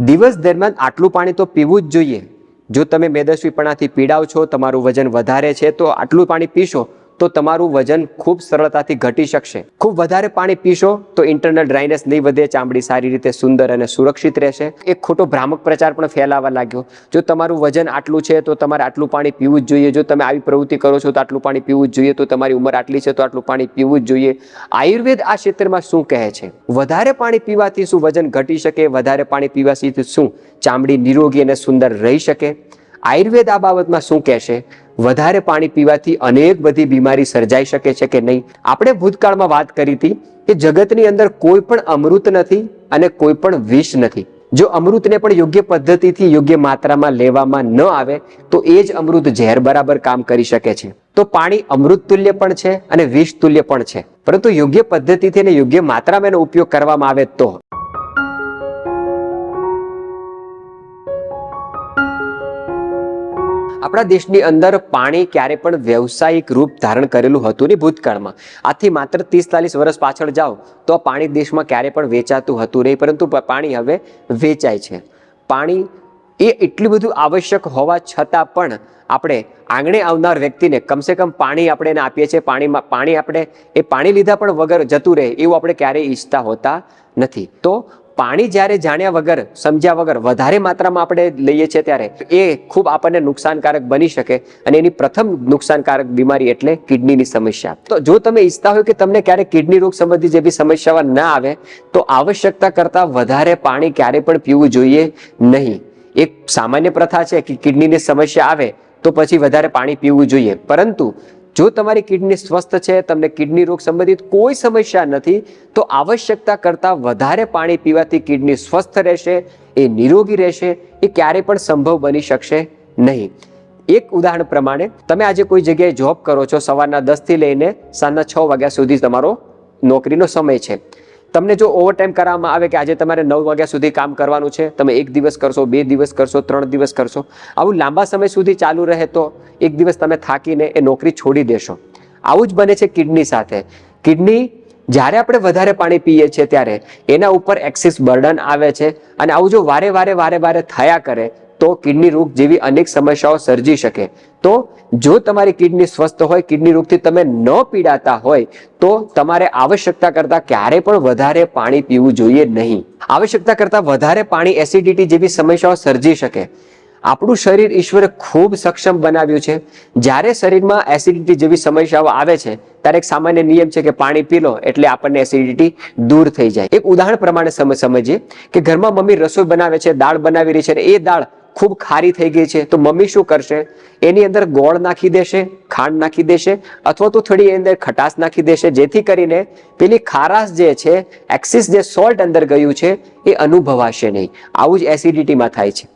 દિવસ દરમિયાન આટલું પાણી તો પીવું જ જોઈએ. જો તમે મેદસ્વીપણાથી પીડાવ છો, તમારું વજન વધારે છે, તો આટલું પાણી પીશો. તો તમારું વજન ખૂબ સરળતાથી ઘટી શકશે. ખૂબ વધારે પાણી પીશો તો ઇન્ટરનલ ડ્રાયનેસ નહીં વધે, ચામડી સારી રીતે સુંદર અને સુરક્ષિત રહેશે. એક ખોટો ભ્રામક પ્રચાર પણ ફેલાવા લાગ્યો. જો તમારું વજન આટલું છે તો તમારે આટલું પાણી પીવું જ જોઈએ. જો તમે આવી પ્રવૃત્તિ કરો છો તો આટલું પાણી પીવું જ જોઈએ. તો તમારી ઉંમર આટલી છે તો આટલું પાણી પીવું જ જોઈએ. આયુર્વેદ આ ક્ષેત્રમાં શું કહે છે? વધારે પાણી પીવાથી શું વજન ઘટી શકે? વધારે પાણી પીવાથી શું ચામડી નિરોગી અને સુંદર રહી શકે? આયુર્વેદ આ બાબતમાં શું કહેશે? વધારે પાણી પીવાથી અનેક બધી બીમારી સર્જાઈ શકે છે કે નહીં? આપણે ભૂતકાળમાં વાત કરી હતી કે જગતની અંદર કોઈ પણ અમૃત નથી અને કોઈ પણ વિષ નથી. જો અમૃતને પણ યોગ્ય પદ્ધતિથી યોગ્ય માત્રામાં લેવામાં ન આવે, તો એ જ અમૃત ઝેર બરાબર કામ કરી શકે છે. તો પાણી અમૃત તુલ્ય પણ છે અને વિષ તુલ્ય પણ છે. પરંતુ યોગ્ય પદ્ધતિથી અને યોગ્ય માત્રામાં એનો ઉપયોગ કરવામાં આવે તો? આપણા દેશની અંદર પાણી ક્યારે પણ વ્યવસાયિક રૂપ ધારણ કરેલું હતું નહીં ભૂતકાળમાં. આથી માત્ર ત્રીસ ચાલીસ વર્ષ પાછળ જાઓ, તો પાણી દેશમાં ક્યારે પણ વેચાતું હતું નહીં, પરંતુ પાણી હવે વેચાય છે. પાણી એ એટલું બધું આવશ્યક હોવા છતાં પણ આપણે આંગણે આવનાર વ્યક્તિને કમસે કમ પાણી આપણે એને આપીએ છીએ, પાણીમાં, પાણી આપણે એ પાણી લીધા પણ વગર જતું રહે એવું આપણે ક્યારેય ઈચ્છતા હોતા નથી. તો પાણી જ્યારે જાણ્યા વગર, સમજ્યા વગર વધારે માત્રામાં આપણે લઈએ છીએ ત્યારે, એ ખૂબ આપણને નુકસાનકારક બની શકે અને એની પ્રથમ નુકસાનકારક બીમારી એટલે કિડનીની સમસ્યા. તો જો તમે ઈચ્છતા હોય કે તમને ક્યારે કિડની રોગ સંબંધી જેવી સમસ્યાઓ ના આવે, તો આવશ્યકતા કરતાં વધારે પાણી ક્યારે પણ પીવું જોઈએ નહીં. એક સામાન્ય પ્રથા છે કે કિડનીની સમસ્યા આવે, તો પછી વધારે પાણી પીવું જોઈએ. પરંતુ જો તમારી કિડની સ્વસ્થ છે, તમને કિડની રોગ સંબંધિત કોઈ સમસ્યા નથી, તો આવશ્યકતા કરતાં વધારે પાણી પીવાથી કિડની સ્વસ્થ રહેશે, એ નિરોગી રહેશે, એ ક્યારે પણ સંભવ બની શકશે નહીં. એક ઉદાહરણ પ્રમાણે, તમે આજે કોઈ જગ્યાએ જોબ કરો છો, સવારના દસથી લઈને સાંજના છ વાગ્યા સુધી તમારો નોકરીનો સમય છે. તમને જો ઓવરટાઈમ કરવામાં આવે કે આજે તમારે નવ વાગ્યા સુધી કામ કરવાનું છે, તમે એક દિવસ કરશો, બે દિવસ કરશો, ત્રણ દિવસ કરશો, આવું લાંબા સમય સુધી ચાલુ રહે તો એક દિવસ તમે થાકીને એ નોકરી છોડી દેશો. આવું જ બને છે કિડની સાથે. કિડની જ્યારે આપણે વધારે પાણી પીએ છીએ ત્યારે એના ઉપર એક્સિસ બર્ડન આવે છે અને આવું જો વારે વારે વારે વારે થયા કરે તો કિડની રોગ જેવી અનેક સમસ્યાઓ સર્જી શકે. તો જો તમારી કિડની સ્વસ્થ હોય, કિડની રોગથી તમે ન પીડાતા હોય, તો તમારે આવશ્યકતા કરતાં ક્યારે પણ વધારે પાણી પીવું જોઈએ નહીં. આવશ્યકતા કરતાં વધારે પાણી એસિડિટી જેવી સમસ્યાઓ સર્જી શકે. આપણું શરીર ઈશ્વરે ખૂબ સક્ષમ બનાવ્યું છે. જ્યારે શરીરમાં એસિડિટી જેવી સમસ્યાઓ આવે છે, ત્યારે એક સામાન્ય નિયમ છે કે પાણી પી લો એટલે આપણને એસિડિટી દૂર થઈ જાય. એક ઉદાહરણ પ્રમાણે સમ- સમજીએ કે ઘરમાં મમ્મી રસોઈ બનાવે છે, દાળ બનાવી રહી છે અને એ દાળ ખૂબ ખારી થઈ ગઈ છે. તો મમ્મી શું કરશે? એની અંદર ગોળ નાખી દેશે, ખાંડ નાખી દેશે, અથવા તો થોડી અંદર ખટાશ નાખી દેશે, જેથી કરીને પેલી ખારાશ જે છે એક્સિસ જે સોલ્ટ અંદર ગયું છે, એ અનુભવાશે નહીં. આવું જ એસિડિટીમાં થાય છે.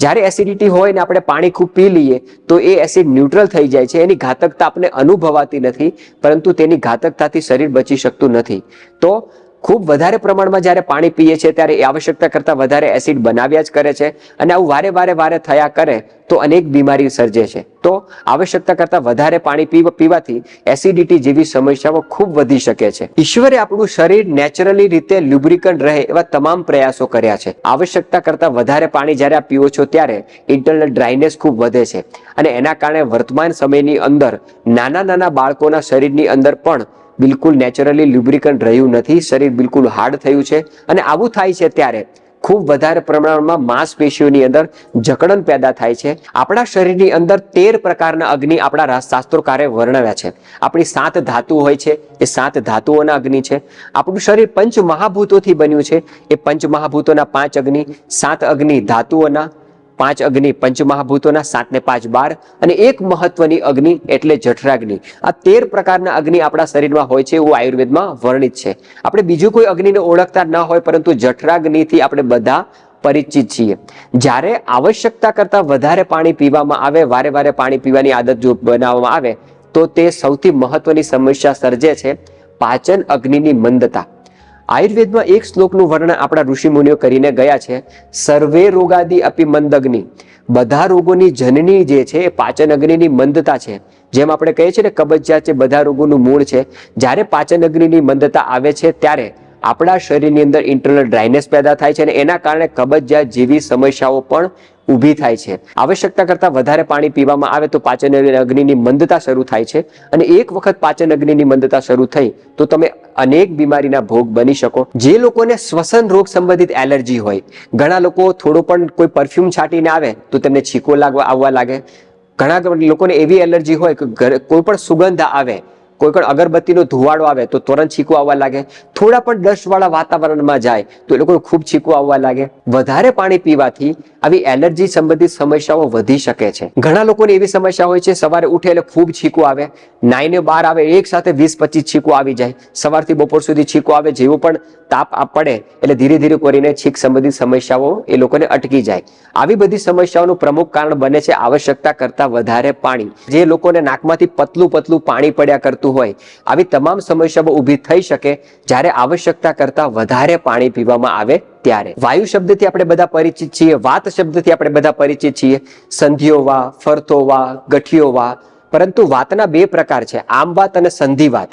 જ્યારે એસિડિટી હોય ને આપણે પાણી ખૂબ પી લઈએ, તો એ એસિડ ન્યુટ્રલ થઈ જાય છે. એની ઘાતકતા આપણે અનુભવાતી નથી, પરંતુ તેની ઘાતકતાથી શરીર બચી શકતું નથી. તો ખૂબ વધારે પ્રમાણમાં જ્યારે પાણી પીએ છીએ ત્યારે એ આવશ્યકતા કરતાં વધારે એસિડ બનાવ્યા જ કરે છે અને આવું વારે વારે વારે થયા કરે તો અનેક બીમારી સર્જે છે. તો આવશ્યકતા કરતાં વધારે પાણી પીવાથી એસિડિટી જેવી સમસ્યાઓ ખૂબ વધી શકે છે. ઈશ્વરે આપણું શરીર નેચરલી રીતે લ્યુબ્રિકન્ટ રહે એવા તમામ પ્રયાસો કર્યા છે. આવશ્યકતા કરતાં વધારે પાણી જ્યારે આપ પીવો છો ત્યારે ઇન્ટરનલ ડ્રાયનેસ ખૂબ વધે છે. અને એના કારણે વર્તમાન સમયની અંદર નાના નાના બાળકોના શરીરની અંદર પણ બિલકુલ નેચરલી લ્યુબ્રિકન્ટ રહ્યું નથી, શરીર બિલકુલ હાર્ડ થયું છે અને આવું થાય છે ત્યારે ખૂબ વધારે પ્રમાણમાં માંસપેશીઓની અંદર જકડન પેદા થાય છે. આપણા શરીરની અંદર તેર પ્રકારના અગ્નિ આપણા શાસ્ત્રોકારે વર્ણવ્યા છે. આપણી સાત ધાતુ હોય છે, એ સાત ધાતુઓના અગ્નિ છે. આપણું શરીર પંચ મહાભૂતોથી બન્યું છે. એ પંચ મહાભૂતોના પાંચ અગ્નિ, સાત અગ્નિ ધાતુઓના પાંચ અગ્નિ પંચમહાભૂતોના સાત ને પાંચ બાર અને એક મહત્વની અગ્નિ એટલે જઠરાગ્નિ. આ તેર પ્રકારના અગ્નિ આપણા શરીરમાં હોય છે એવું આયુર્વેદમાં વર્ણિત છે. આપણે બીજું કોઈ અગ્નિને ઓળખતા ન હોય પરંતુ જઠરાગ્નિથી આપણે બધા પરિચિત છીએ. જ્યારે આવશ્યકતા કરતાં વધારે પાણી પીવામાં આવે, વારે વારે પાણી પીવાની આદત જો બનાવવામાં આવે, તો તે સૌથી મહત્વની સમસ્યા સર્જે છે પાચન અગ્નિની મંદતા. આયુર્વેદમાં એક શ્લોકનું વર્ણન આપણા ઋષિમુનિઓ કરીને ગયા છે, સર્વે રોગાદિ અપી મંદગ્નિ. બધા રોગોની જનની જે છે એ પાચન અગ્નિની મંદતા છે. જેમ આપણે કહીએ છીએ ને, કબજિયાત છે, બધા રોગોનું મૂળ છે. જ્યારે પાચન અગ્નિની મંદતા આવે છે, ત્યારે આપણા શરીરની અંદર ઇન્ટરનલ ડ્રાયનેસ પેદા થાય છે અને એના કારણે કબજિયાત જેવી સમસ્યાઓ પણ ઊભી થાય છે. આવશ્યકતા કરતાં વધારે પાણી પીવામાં આવે તો પાચન અગ્નિની મંદતા શરૂ થાય છે અને એક વખત પાચન અગ્નિની મંદતા શરૂ થઈ તો તમે અનેક બીમારીના ભોગ બની શકો. જે લોકોને શ્વસન રોગ સંબંધિત એલર્જી હોય, ઘણા લોકો થોડો પણ કોઈ પરફ્યુમ છાંટીને આવે તો તેમને છીકો લાગવા આવવા લાગે. ઘણા લોકોને એવી એલર્જી હોય કે કોઈ પણ સુગંધ આવે કોઈ પણ અગરબત્તીનો ધુવાડો આવે તો તુરંત છીકું આવવા લાગે. થોડા પણ ડસ્ટવાળા વાતાવરણમાં જાય તો એ લોકોને ખૂબ છીકો આવવા લાગે. વધારે પાણી પીવાથી આવી એલર્જી સંબંધિત સમસ્યાઓ વધી શકે છે. ઘણા લોકોને એવી સમસ્યા હોય છે, સવારે ઉઠે એટલે ખૂબ છીકો આવે. નાઈને બહાર આવે, એક સાથે વીસ પચીસ છીકું આવી જાય. સવારથી બપોર સુધી છીકો આવે, જેવું પણ તાપ પડે એટલે ધીરે ધીરે કરીને છીક સંબંધિત સમસ્યાઓ એ લોકોને અટકી જાય. આવી બધી સમસ્યાઓનું પ્રમુખ કારણ બને છે આવશ્યકતા કરતા વધારે પાણી. જે લોકોને નાકમાંથી પતલું પતલું પાણી પડ્યા કરતું હોય. આવી તમામ સમસ્યાઓ ઊભી થઈ શકે જ્યારે આવશ્યકતા કરતા વધારે પાણી પીવામાં આવે ત્યારે. વાયુ શબ્દથી આપણે બધા પરિચિત છીએ, વાત શબ્દથી આપણે બધા પરિચિત છીએ. સંધિઓ વા, ફરતો વા, ગઠિયો વા. પરંતુ વાતના બે પ્રકાર છે, આમ વાત અને સંધિ વાત.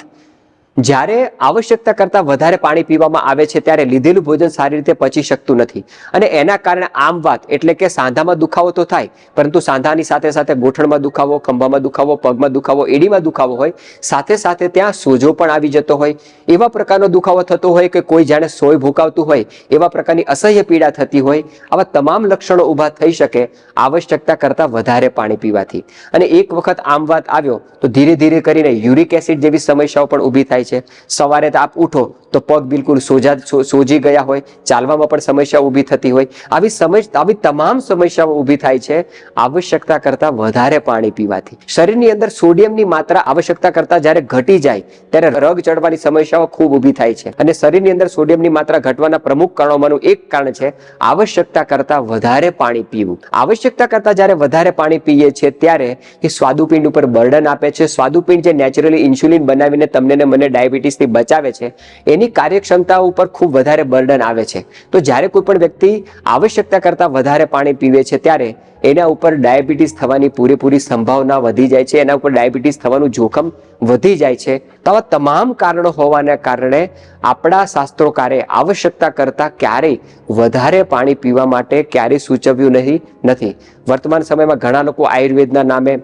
જ્યારે આવશ્યકતા કરતા વધારે પાણી પીવામાં આવે છે, ત્યારે લીધેલું ભોજન સારી રીતે પચી શકતું નથી. અને એના કારણે આમ વાત એટલે કે સાંધામાં દુખાવો તો થાય, પરંતુ સાંધાની સાથે સાથે ગોઠણમાં દુખાવો, ખંભામાં દુખાવો, પગમાં દુખાવો, એડીમાં દુખાવો હોય, સાથે સાથે ત્યાં સોજો પણ આવી જતો હોય. એવા પ્રકારનો દુખાવો થતો હોય કે કોઈ જાણે સોય ભૂકાવતું હોય, એવા પ્રકારની અસહ્ય પીડા થતી હોય, આવા તમામ લક્ષણો ઊભા થઈ શકે આવશ્યકતા કરતાં વધારે પાણી પીવાથી. અને એક વખત આમ વાત આવ્યો, તો ધીરે ધીરે કરીને યુરિક એસિડ જેવી સમસ્યાઓ પણ ઊભી થાય છે. સવારે આપ ઉઠો, તો પગ બિલકુલ સોજા સોજી ગયા હોય, ચાલવામાં પણ સમસ્યા ઊભી થતી હોય. આવી સમજ, આવી તમામ સમસ્યાઓ ઊભી થાય છે. આવશ્યકતા કરતા વધારે પાણી પીવાથી. શરીરની અંદર સોડિયમની માત્રા આવશ્યકતા કરતા જ્યારે ઘટી જાય, ત્યારે રગ ચડવાની સમસ્યાઓ ખૂબ ઊભી થાય છે. અને શરીરની અંદર સોડિયમની માત્રા ઘટવાના પ્રમુખ કારણોમાંનું એક કારણ છે, આવશ્યકતા કરતા વધારે પાણી પીવું. આવશ્યકતા કરતા જ્યારે વધારે પાણી પીએ છીએ ત્યારે એ સ્વાદુપિંડ ઉપર બર્ડન આપે છે. સ્વાદુપિંડ જે નેચરલી ઇન્સ્યુલિન બનાવીને તમને મને ડાયાબિટીસથી બચાવે છે, એની કાર્યક્ષમતા ઉપર ખૂબ વધારે બર્ડન આવે છે. તો જ્યારે કોઈ પણ વ્યક્તિ આવશ્યકતા કરતાં વધારે પાણી પીવે છે, ત્યારે એના ઉપર ડાયાબિટીસ થવાની પૂરેપૂરી સંભાવના વધી જાય છે, એના ઉપર ડાયાબિટીસ થવાનું જોખમ વધી જાય છે. તો આવા તમામ કારણો હોવાના કારણે આપણા શાસ્ત્રોકારે આવશ્યકતા કરતાં ક્યારેય વધારે પાણી પીવા માટે ક્યારેય સૂચવ્યું નહીં, નથી. વર્તમાન સમયમાં ઘણા લોકો આયુર્વેદના નામે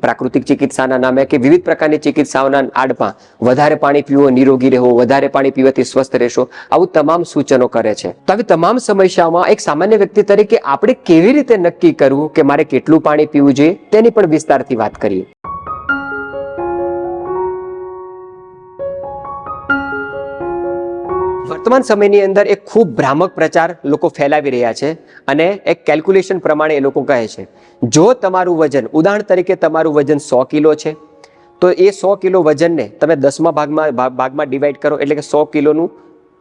પ્રાકૃતિક ચિકિત્સાના નામે કે વિવિધ પ્રકારની ચિકિત્સાઓના આડમાં વધારે પાણી પીવો, નિરોગી રહેવો, વધારે પાણી પીવાથી સ્વસ્થ રહેશો, આવું તમામ સૂચનો કરે છે. તો આવી તમામ સમસ્યાઓમાં એક સામાન્ય વ્યક્તિ તરીકે આપણે કેવી રીતે નક્કી કરવું કે મારે કેટલું પાણી પીવું જોઈએ તેની પણ વિસ્તારથી વાત કરીએ. વર્તમાન સમયની અંદર એક ખૂબ ભ્રામક પ્રચાર લોકો ફેલાવી રહ્યા છે અને એક કેલ્ક્યુલેશન પ્રમાણે એ લોકો કહે છે, જો તમારું વજન, ઉદાહરણ તરીકે તમારું વજન સો કિલો છે, તો એ સો કિલો વજનને તમે દસમા ભાગમાં ભાગમાં ડિવાઈડ કરો, એટલે કે સો કિલોનું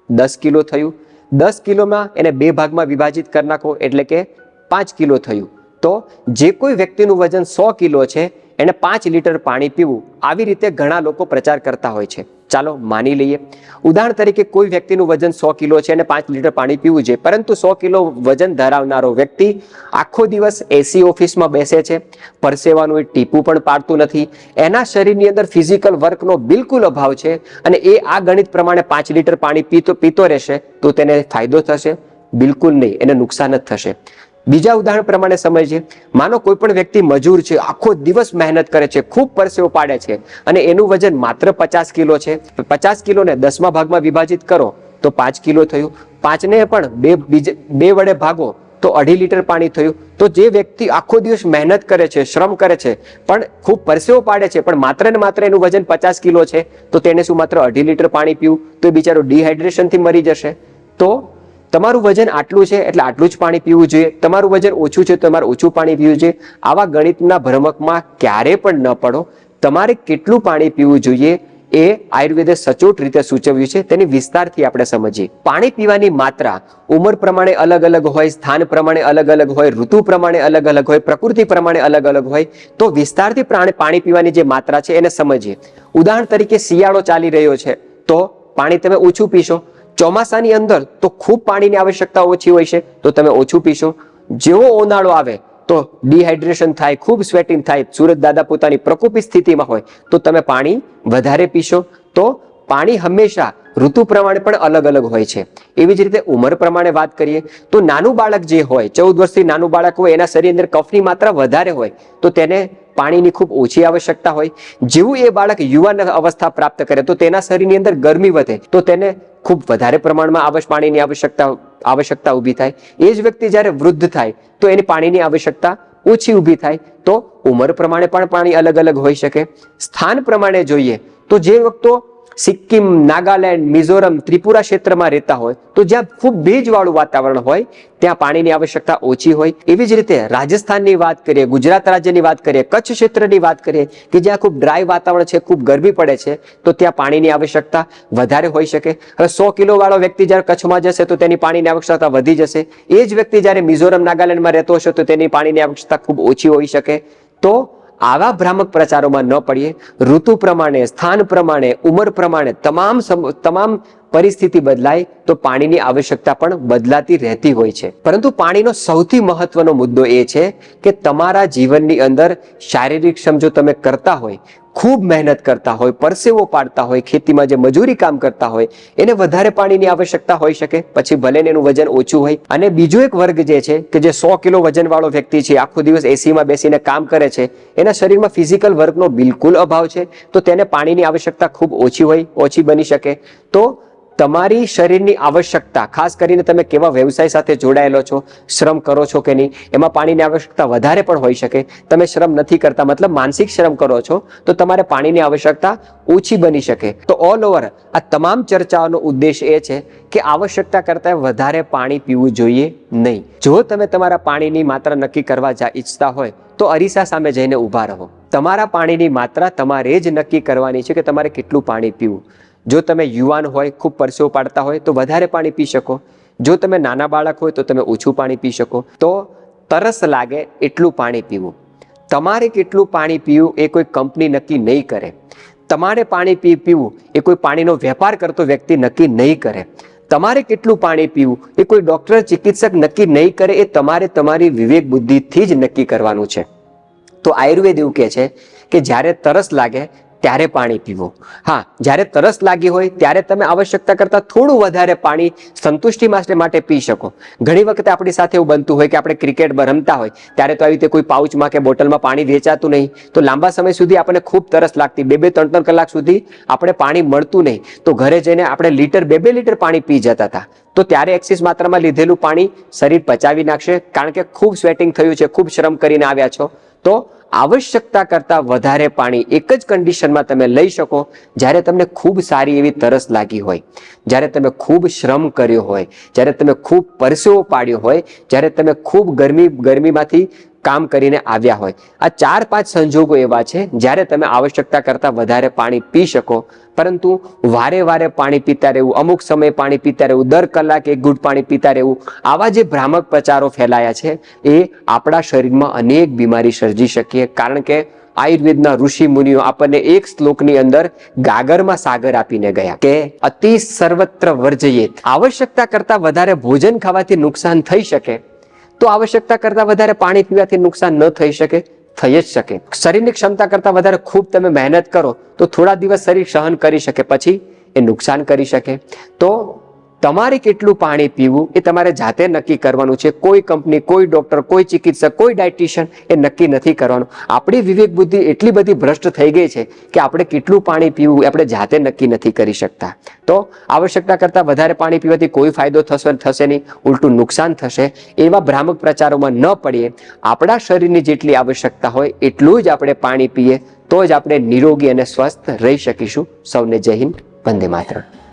દસ કિલો થયું. દસ કિલોમાં એને બે ભાગમાં વિભાજિત કરી નાખો, એટલે કે પાંચ કિલો થયું. તો જે કોઈ વ્યક્તિનું વજન સો કિલો છે, એને પાંચ લીટર પાણી પીવું આવી રીતે ઘણા લોકો પ્રચાર કરતા હોય છે. ચાલો માની લઈએ. ઉદાહરણ તરીકે કોઈ વ્યક્તિનું વજન સો કિલો છે અને પાંચ લીટર પાણી પીવું છે, પરંતુ સો કિલો વજન ધરાવનારો વ્યક્તિ આખો દિવસ એસી ઓફિસમાં બેસે છે, પરસેવાનું એ ટીપું પણ પાડતું નથી, એના શરીરની અંદર ફિઝિકલ વર્કનો બિલકુલ અભાવ છે અને એ આ ગણિત પ્રમાણે પાંચ લીટર પાણી પીતો પીતો રહેશે તો તેને ફાયદો થશે? બિલકુલ નહીં, એને નુકસાન જ થશે. બીજા ઉદાહરણ પ્રમાણે સમજીએ માનો કોઈ પણ વ્યક્તિ મજૂર છે, આખો દિવસ મહેનત કરે છે, ખૂબ પરસેવો પાડે છે અને એનું વજન માત્ર પચાસ કિલો છે. પચાસ કિલોને દસમા ભાગમાં વિભાજિત કરો, તો પાંચ કિલો થયું. પાંચને પણ બે બીજે, બે વડે ભાગો, તો અઢી લીટર પાણી થયું. તો જે વ્યક્તિ આખો દિવસ મહેનત કરે છે, શ્રમ કરે છે, પણ ખૂબ પરસેવો પાડે છે, પણ માત્ર ને માત્ર એનું વજન પચાસ કિલો છે, તો તેને શું માત્ર અઢી લીટર પાણી પીવું? તો એ બિચારો ડિહાઇડ્રેશનથી મરી જશે. તો તમારું વજન આટલું છે એટલે આટલું જ પાણી પીવું જોઈએ. તમારું વજન ઓછું છે તમારે ઓછું પાણી પીવું જોઈએ. આવા ગણિતના ભ્રમકમાં ક્યારે પણ ન પડો. તમારે કેટલું પાણી પીવું જોઈએ એ આયુર્વેદે સચોટ રીતે સૂચવ્યું છે. તેની વિસ્તારથી આપણે સમજીએ. પાણી પીવાની માત્રા ઉંમર પ્રમાણે અલગ અલગ હોય, સ્થાન પ્રમાણે અલગ અલગ હોય, ઋતુ પ્રમાણે અલગ અલગ હોય, પ્રકૃતિ પ્રમાણે અલગ અલગ હોય, તો વિસ્તારથી પાણી પીવાની જે માત્રા છે એને સમજીએ. ઉદાહરણ તરીકે શિયાળો ચાલી રહ્યો છે તો પાણી તમે ઓછું પીશો. ચોમાસાની અંદર તો ખૂબ પાણીની આવશ્યકતા ઓછી હોય છે, તો તમે ઓછું પીશો. જેવો ઉનાળો આવે તો ડિહાઇડ્રેશન થાય, ખૂબ સ્વેટિંગ થાય સુરત દાદા પોતાની પ્રકોપી સ્થિતિમાં હોય, તો તમે પાણી વધારે પીશો. તો પાણી હંમેશા ઋતુ પ્રમાણે પણ અલગ અલગ હોય છે. એવી જ રીતે ઉંમર પ્રમાણે વાત કરીએ, તો નાનું બાળક જે હોય, ચૌદ વર્ષથી નાનું બાળક હોય, એના શરીર અંદર કફની માત્રા વધારે હોય, તો તેને પાણીની ખૂબ ઓછી આવશ્યકતા હોય. જેવું એ બાળક યુવાન અવસ્થા પ્રાપ્ત કરે, તો તેના શરીરની અંદર ગરમી વધે, તો તેને ખૂબ વધારે પ્રમાણમાં આવશ પાણીની આવશ્યકતા આવશ્યકતા ઊભી થાય. એ જ વ્યક્તિ જ્યારે વૃદ્ધ થાય, તો એની પાણીની આવશ્યકતા ઓછી ઊભી થાય. તો ઉંમર પ્રમાણે પણ પાણી અલગ અલગ હોઈ શકે. સ્થાન પ્રમાણે જોઈએ, તો જે વખતો સિક્કિમ, નાગાલેન્ડ, મિઝોરમ, ત્રિપુરા ક્ષેત્રમાં રહેતા હોય, તો જ્યાં ખૂબ ભેજવાળું વાતાવરણ હોય, ત્યાં પાણીની આવશ્યકતા ઓછી હોય. એવી જ રીતે રાજસ્થાનની વાત કરીએ, ગુજરાત રાજ્યની વાત કરીએ, કચ્છ ક્ષેત્રની વાત કરીએ, કે જ્યાં ખૂબ ડ્રાય વાતાવરણ છે, ખૂબ ગરમી પડે છે, તો ત્યાં પાણીની આવશ્યકતા વધારે હોઈ શકે. હવે સો કિલો વાળો વ્યક્તિ જ્યારે કચ્છમાં જશે, તો તેની પાણીની આવશ્યકતા વધી જશે. એ જ વ્યક્તિ જ્યારે મિઝોરમ, નાગાલેન્ડમાં રહેતો હશે, તો તેની પાણીની આવશ્યકતા ખૂબ ઓછી હોઈ શકે. તો આવા ભ્રામક પ્રચારોમાં ન પડીએ. ઋતુ પ્રમાણે સ્થાન પ્રમાણે ઉંમર પ્રમાણે તમામ તમામ પરિસ્થિતિ બદલાય તો પાણીની આવશ્યકતા પણ બદલાતી રહેતી હોય છે. પરંતુ પાણીનો સૌથી મહત્વનો મુદ્દો એ છે કે તમારા જીવનની અંદર શારીરિક શ્રમ જો તમે કરતા હોય, ખૂબ મહેનત કરતા હોય, પરસેવો પાડતા હોય, ખેતીમાં જે મજૂરી કામ કરતા હોય, એને વધારે પાણીની આવશ્યકતા હોઈ શકે, પછી ભલે એનું વજન ઓછું હોય. અને બીજો એક વર્ગ જે છે કે જે સો કિલો વજન વાળો વ્યક્તિ છે, આખો દિવસ એસીમાં બેસીને કામ કરે છે, એના શરીરમાં ફિઝિકલ વર્કનો બિલકુલ અભાવ છે, તો તેને પાણીની આવશ્યકતા ખૂબ ઓછી હોય, ઓછી બની શકે. તો તમારી શરીરની આવશ્યકતા, ખાસ કરીને તમે કેવા વ્યવસાય સાથે જોડાયેલો છો, શ્રમ કરો છો કે નહીં, એમાં પાણીની આવશ્યકતા વધારે પણ હોઈ શકે. તમે શ્રમ નથી કરતા, મતલબ માનસિક શ્રમ કરો છો, તો તમારે પાણીની આવશ્યકતા ઓછી બની શકે. તો ઓલ ઓવર આ તમામ ચર્ચાઓનો ઉદ્દેશ એ છે કે આવશ્યકતા કરતાં વધારે પાણી પીવું જોઈએ નહીં. જો તમે તમારા પાણીની માત્રા નક્કી કરવા ઈચ્છતા હોય, તો અરીસા સામે જઈને ઊભા રહો. તમારા પાણીની માત્રા તમારે જ નક્કી કરવાની છે કે તમારે કેટલું પાણી પીવું. જો તમે યુવાન હોય, ખૂબ પરસેવો પાડતા હોય, તો વધારે પાણી પી શકો. જો તમે નાના બાળક હોય, તો તમે ઓછું પાણી પી શકો. તો તરસ લાગે એટલું પાણી પીવું. તમારે કેટલું પાણી પીવું એ કોઈ કંપની નક્કી નહીં કરે. તમારે પાણી પી પીવું એ કોઈ પાણીનો વેપાર કરતો વ્યક્તિ નક્કી નહીં કરે. તમારે કેટલું પાણી પીવું એ કોઈ ડોક્ટર, ચિકિત્સક નક્કી નહીં કરે એ તમારે તમારી વિવેક બુદ્ધિથી જ નક્કી કરવાનું છે. તો આયુર્વેદ એવું કહે છે કે જ્યારે તરસ લાગે ત્યારે પાણી પીવો. હા, જ્યારે તરસ લાગી હોય ત્યારે તમે આવશ્યકતા કરતાં થોડું વધારે પાણી સંતુષ્ટિ માટે પી શકો. ઘણી વખતે આપણી સાથે એવું બનતું હોય કે આપણે ક્રિકેટ રમતા હોય, ત્યારે તો આવી રીતે કોઈ પાઉચમાં કે બોટલમાં પાણી વેચાતું નહીં. તો લાંબા સમય સુધી આપણને ખૂબ તરસ લાગતી. બે બે, ત્રણ ત્રણ કલાક સુધી આપણે પાણી મળતું નહીં. તો ઘરે જઈને આપણે લીટર, બે બે લીટર પાણી પી જતા હતા. તો ત્યારે એક્સિસ માત્રામાં લીધેલું પાણી શરીર પચાવી નાખશે. કારણ કે ખૂબ સ્વેટિંગ થયું છે, ખૂબ શ્રમ કરીને આવ્યા છો. તો આવશ્યકતા કરતાં વધારે પાણી એક જ કન્ડિશનમાં તમે લઈ શકો જ્યારે તમને ખૂબ સારી એવી તરસ લાગી હોય, જ્યારે તમે ખૂબ શ્રમ કર્યો હોય, જ્યારે તમે ખૂબ પરસેવો પાડ્યો હોય, જ્યારે તમે ખૂબ ગરમી, ગરમીમાંથી કામ કરીને આવ્યા હોય. આ ચાર પાંચ સંજોગો એવા છે, જ્યારે તમે આવશ્યકતા કરતાં વધારે પાણી પી શકો, પરંતુ વારે વારે પાણી પીતા રહેવું, અમુક સમયે પાણી પીતા રહેવું, દર કલાકે એક ઘૂંટ પાણી પીતા રહેવું, આવા જે ભ્રામક પ્રચારો ફેલાયા છે, એ આપણા શરીરમાં અનેક બીમારી સર્જી શકીએ. કારણ કે આયુર્વેદના ઋષિ મુનિઓ આપણને એક શ્લોકની અંદર ગાગરમાં સાગર આપીને ગયા કે અતિ સર્વત્ર વર્જયેત. આવશ્યકતા કરતાં વધારે ભોજન ખાવાથી નુકસાન થઈ શકે. તો આવશ્યકતા કરતાં વધારે પાણી પીવાથી નુકસાન ન થઈ શકે, થઈ જ શકે. શરીરની ક્ષમતા કરતાં વધારે ખૂબ તમે મહેનત કરો, તો થોડા દિવસ શરીર સહન કરી શકે, પછી એ નુકસાન કરી શકે. તો તમારે કેટલું પાણી પીવું એ તમારે જાતે નક્કી કરવાનું છે. કોઈ કંપની, કોઈ ડોક્ટર, કોઈ ચિકિત્સક, કોઈ ડાયટિશિયન એ નક્કી નથી કરવાનું. આપણી વિવેક બુદ્ધિ એટલી બધી ભ્રષ્ટ થઈ ગઈ છે કે આપણે કેટલું પાણી પીવું એ આપણે જાતે નક્કી નથી કરી શકતા. તો આવશ્યકતા કરતાં વધારે પાણી પીવાથી કોઈ ફાયદો થશે થશે નહીં, ઉલટું નુકસાન થશે. એવા ભ્રામક પ્રચારોમાં ન પડીએ. આપણા શરીરની જેટલી આવશ્યકતા હોય એટલું જ આપણે પાણી પીએ, તો જ આપણે નિરોગી અને સ્વસ્થ રહી શકીશું. સૌને જય હિન્દ. વંદે માતરમ.